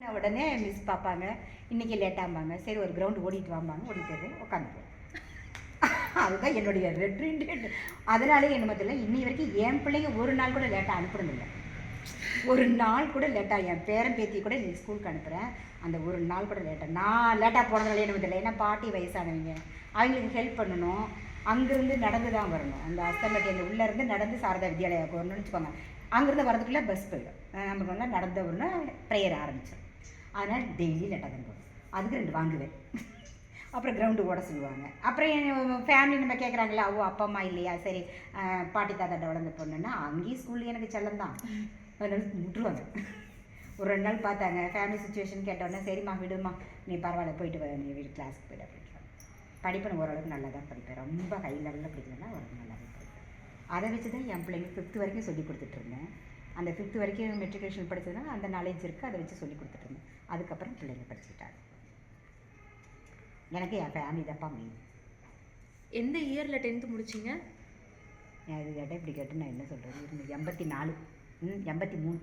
உடனே மிஸ் பார்ப்பாங்க. இன்னைக்கு லேட்டாம்பாங்க சரி ஒரு கிரவுண்டு ஓடிட்டு வாம்பாங்க. ஓடிட்டு உட்காந்துருவேன் அதுதான் என்னுடைய ரெட்ரிண்ட் அதனாலே என்ன மத்தியில் இன்னி வரைக்கும் என் பிள்ளைங்க ஒரு நாள் கூட லேட்டாக அனுப்புறதில்ல ஒரு நாள் கூட லேட்டாக என் பேரன் பேத்தி கூட நீ ஸ்கூலுக்கு அனுப்புகிறேன் அந்த ஒரு நாள் கூட லேட்டாக நான் லேட்டாக போனதில்லை என்ன மத்தியில் ஏன்னா பாட்டி வயசானவங்க. அவங்களுக்கு ஹெல்ப் பண்ணணும். அங்கேருந்து நடந்து தான் வரணும். அந்த அஸ்தம்பட்டி அந்த உள்ளேருந்து நடந்து சாரதா வித்யாலயாவுக்கு வரணும்னு வச்சுக்கோங்க. அங்கேருந்து வரதுக்குள்ளே பஸ் போயிடும். அஹ் நமக்கு வந்து நடந்து வரணும் ப்ரேயர் ஆரம்பிச்சிடும். அதனால் டெய்லி லேட்டாக தான் போகும். அதுக்கு ரெண்டு வாங்குவேன். அப்புறம் கிரவுண்டு ஓட சொல்லுவாங்க. அப்புறம் என் ஃபேமிலி நம்ம கேட்குறாங்களா ஓ அப்பா அம்மா இல்லையா? சரி பாட்டி தாத்தாட்ட வளர்ந்த பொண்ணுன்னா அங்கேயும் ஸ்கூல்ல எனக்கு செல்லம் தான். அதனால விட்டுருவாங்க. ஒரு ரெண்டு நாள் பார்த்தாங்க. ஃபேமிலி சுச்சுவேஷன் கேட்டோன்னே சரிம்மா விடுமா நீ பரவாயில்ல போயிட்டு வர நீ வீடு கிளாஸ்க்கு போயிட்டு அப்படின்றாங்க. படிப்பு ஓரளவுக்கு நல்லா தான் படிப்பேன். ரொம்ப ஹை லெவலில் படிக்கலன்னா ஓரளவுக்கு நல்லா தான் படிப்பேன். அதை வச்சு தான் என் பிள்ளைங்க ஃபிஃப்த் வரைக்கும் சொல்லி கொடுத்துட்ருந்தேன் அந்த ஃபிஃப்த் வரைக்கும் மெட்ரிகுலேஷன் படித்ததுனா அந்த நாலேஜ் இருக்குது அதை வச்சு சொல்லி கொடுத்துட்ருந்தேன் அதுக்கப்புறம் பிள்ளைங்க படிச்சுக்கிட்டாங்க. எனக்கு என் ஃபேமிலி தான்ப்பா மெயின் எந்த இயரில் டென்த்து முடிச்சிங்க? அது கேட்டால் இப்படி கேட்டு நான் என்ன சொல்கிறது இருந்து எண்பத்தி நாலு ம் எண்பத்தி மூணு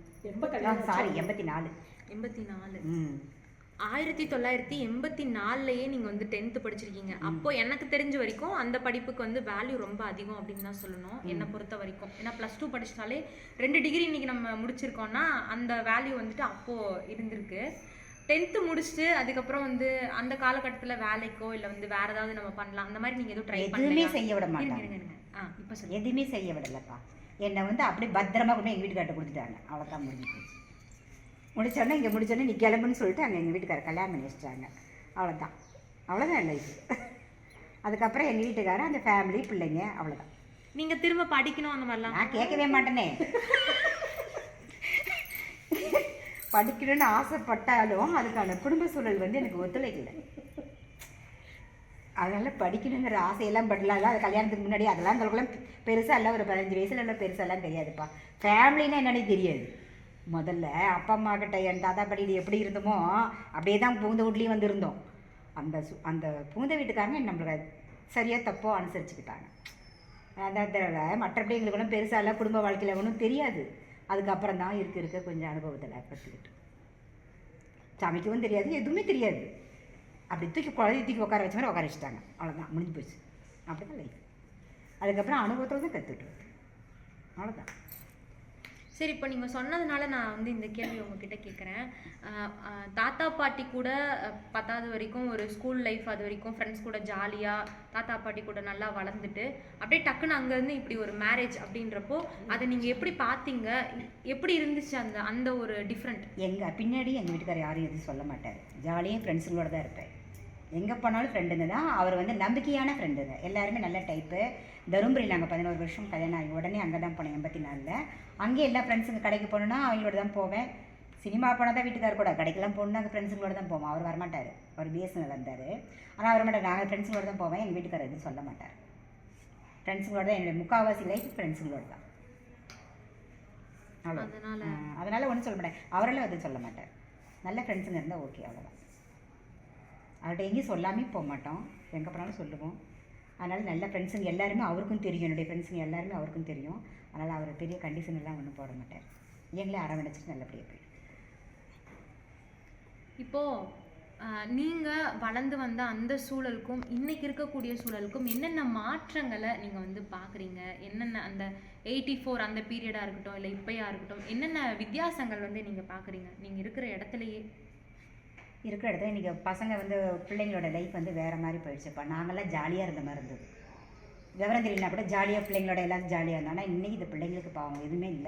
கல்யாணம் சாரி எண்பத்தி நாலு எண்பத்தி நாலு ம். ஆயிரத்தி தொள்ளாயிரத்தி எண்பத்தி நாலுலயே நீங்க வந்து டென்த்து படிச்சிருக்கீங்க. அப்போ எனக்கு தெரிஞ்ச வரைக்கும் அந்த படிப்புக்கு வந்து வேல்யூ ரொம்ப அதிகம் அப்படின்னு தான் சொல்லணும் என்னை பொறுத்த வரைக்கும். ஏன்னா ப்ளஸ் டூ படிச்சிட்டாலே ரெண்டு டிகிரி இன்னைக்கு நம்ம முடிச்சிருக்கோம்னா அந்த வேல்யூ வந்துட்டு அப்போ இருந்திருக்கு. டென்த்து முடிச்சுட்டு அதுக்கப்புறம் வந்து அந்த காலகட்டத்தில் வேலைக்கோ இல்லை வந்து வேற ஏதாவது நம்ம பண்ணலாம். அந்த மாதிரி நீங்க எதுவும் ட்ரை எதுவுமே செய்ய விட மாட்டாங்க. ஆ இப்போ சொல்லுங்க. எதுவுமே செய்ய விடலப்பா. என்னை வந்து அப்படியே பத்திரமா கொண்டு எங்கள் வீட்டுக்கார்ட்ட கொடுத்துட்டாங்க. அவ்வளோதான் முடிஞ்சு போச்சு. முடிச்சோடனே இங்கே முடிச்சோடனே நீ கிளம்புன்னு சொல்லிட்டு அங்கே எங்கள் வீட்டுக்காரர் கல்யாணம் பண்ணி வச்சிட்டாங்க. அவ்வளோதான் அவ்வளோதான் லைஃப் அதுக்கப்புறம் எங்கள் வீட்டுக்காரர் அந்த ஃபேமிலி பிள்ளைங்க அவ்வளோதான் நீங்க திரும்ப படிக்கணும் அந்த மாதிரிலாம்? நான் கேட்கவே மாட்டேனே. படிக்கணும்னு ஆசைப்பட்டாலும் அதுக்கான குடும்ப சூழல் வந்து எனக்கு ஒத்துழைக்கல. அதனால் படிக்கணுங்கிற ஆசையெல்லாம் படலாம் அது கல்யாணத்துக்கு முன்னாடி அதெல்லாம் எங்களுக்குலாம் பெருசாக இல்லை. ஒரு பதினஞ்சு வயசுல உள்ள பெருசாலாம் தெரியாதுப்பா ஃபேமிலின்னா என்னன்னே தெரியாது. முதல்ல அப்பா அம்மா கிட்ட என் தாத்தா படியில் எப்படி இருந்தோமோ அப்படியே தான் பூந்த வீட்லேயும் வந்து இருந்தோம் அந்த சு அந்த பூந்த வீட்டுக்காரங்க நம்மளுக்கு சரியாக தப்போ அனுசரிச்சுக்கிட்டாங்க. அதான் தடவை மற்றபடி எங்களுக்கு ஒன்றும் பெருசாக இல்லை. குடும்ப வாழ்க்கையில் ஒன்றும் தெரியாது. அதுக்கப்புறம் தான் இருக்க இருக்க கொஞ்சம் அனுபவத்தில் கற்றுக்கிட்டு சமைக்கவும் தெரியாது எதுவுமே தெரியாது. அப்படி தூக்கி குழந்தை தூக்கி உட்கார வச்ச மாதிரி உட்கார வச்சுட்டாங்க. அவ்வளோதான் முடிஞ்சு போச்சு. அப்படி தான் லைஃப் அதுக்கப்புறம் அனுபவத்தில் தான் கற்றுக்கிட்டு அவ்வளோதான் சரி இப்போ நீங்கள் சொன்னதுனால நான் வந்து இந்த கேள்வி உங்ககிட்ட கேட்குறேன் தாத்தா பாட்டி கூட பத்தாவது வரைக்கும் ஒரு ஸ்கூல் லைஃப் அது வரைக்கும் ஃப்ரெண்ட்ஸ் கூட ஜாலியாக தாத்தா பாட்டி கூட நல்லா வளர்ந்துட்டு அப்படியே டக்குன்னு அங்கேருந்து இப்படி ஒரு மேரேஜ் அப்படின்றப்போ அதை நீங்கள் எப்படி பார்த்தீங்க எப்படி இருந்துச்சு அந்த அந்த ஒரு டிஃப்ரெண்ட் எங்கள் பின்னாடி எங்கள் வீட்டுக்காரர் யாரும் எதுவும் சொல்ல மாட்டார். ஜாலியாக ஃப்ரெண்ட்ஸுங்களோட தான் இருப்பேன். எங்கே போனாலும் ஃப்ரெண்டுங்க தான். அவர் வந்து நம்பிக்கையான ஃப்ரெண்டுங்க எல்லாருமே நல்ல டைப்பு தருமபுரி நாங்கள் பதினோரு வருஷம் கல்யாணம் ஆகி உடனே அங்கே தான் போனேன் எண்பத்தி நாலில் அங்கே எல்லா ஃப்ரெண்ட்ஸுங்க கடைக்கு போகணுன்னா அவங்களோட தான் போவேன். சினிமா போனால் தான் வீட்டுக்காரர் கூட கடைக்கெல்லாம் போகணுன்னா அங்கே ஃப்ரெண்ட்ஸுங்களோட தான் போவோம். அவர் வரமாட்டார். அவர் பிஎஸ்என்எல் இருந்தார். ஆனால் அவர் மாட்டார் நாங்கள் ஃப்ரெண்ட்ஸுங்களோட தான் போவேன். எங்கள் வீட்டுக்காரர் எதுவும் சொல்ல மாட்டார். ஃப்ரெண்ட்ஸுங்களோட தான் என்னுடைய முக்கால்வாசி லைஃப் ஃப்ரெண்ட்ஸுங்களோட தான். அவ்வளோ அதனால? அதனால் ஒன்றும் சொல்ல மாட்டேன் அவரெல்லாம் எதுவும் சொல்ல மாட்டார். நல்ல ஃப்ரெண்ட்ஸுங்க இருந்தால் ஓகே அவ்வளோதான் அவர்கிட்ட எங்கேயும் சொல்லாமே போக மாட்டோம். எங்கே போனாலும் சொல்லுவோம். அதனால் நல்ல ஃப்ரெண்ட்ஸுங்க எல்லாருமே அவருக்கும் தெரியும். என்னுடைய ஃப்ரெண்ட்ஸுங்க எல்லாருமே அவருக்கும் தெரியும். அதனால் அவர் பெரிய கண்டிஷன் எல்லாம் ஒன்றும் போட மாட்டார். எங்களே அரவணைச்சிட்டு நல்லபடியாக போயிடும் இப்போது நீங்கள் வளர்ந்து வந்த அந்த சூழலுக்கும் இன்றைக்கி இருக்கக்கூடிய சூழலுக்கும் என்னென்ன மாற்றங்களை நீங்கள் வந்து பார்க்குறீங்க என்னென்ன அந்த எயிட்டி ஃபோர் அந்த பீரியடாக இருக்கட்டும் இல்லை இப்போயா இருக்கட்டும் என்னென்ன வித்தியாசங்கள் வந்து நீங்கள் பார்க்குறீங்க நீங்கள் இருக்கிற இடத்துலையே இருக்கிற இடத்துல இன்றைக்கி பசங்க வந்து பிள்ளைங்களோட லைஃப் வந்து வேறு மாதிரி போயிடுச்சுப்பா நாங்கள்லாம் ஜாலியாக இருந்த மாதிரி இருந்தது. விவரம் தெரியலனா கூட ஜாலியாக பிள்ளைங்களோட எல்லாரும் ஜாலியாக இருந்தால் ஆனால் இன்றைக்கி இந்த பிள்ளைங்களுக்கு பாவம் எதுவுமே இல்லை.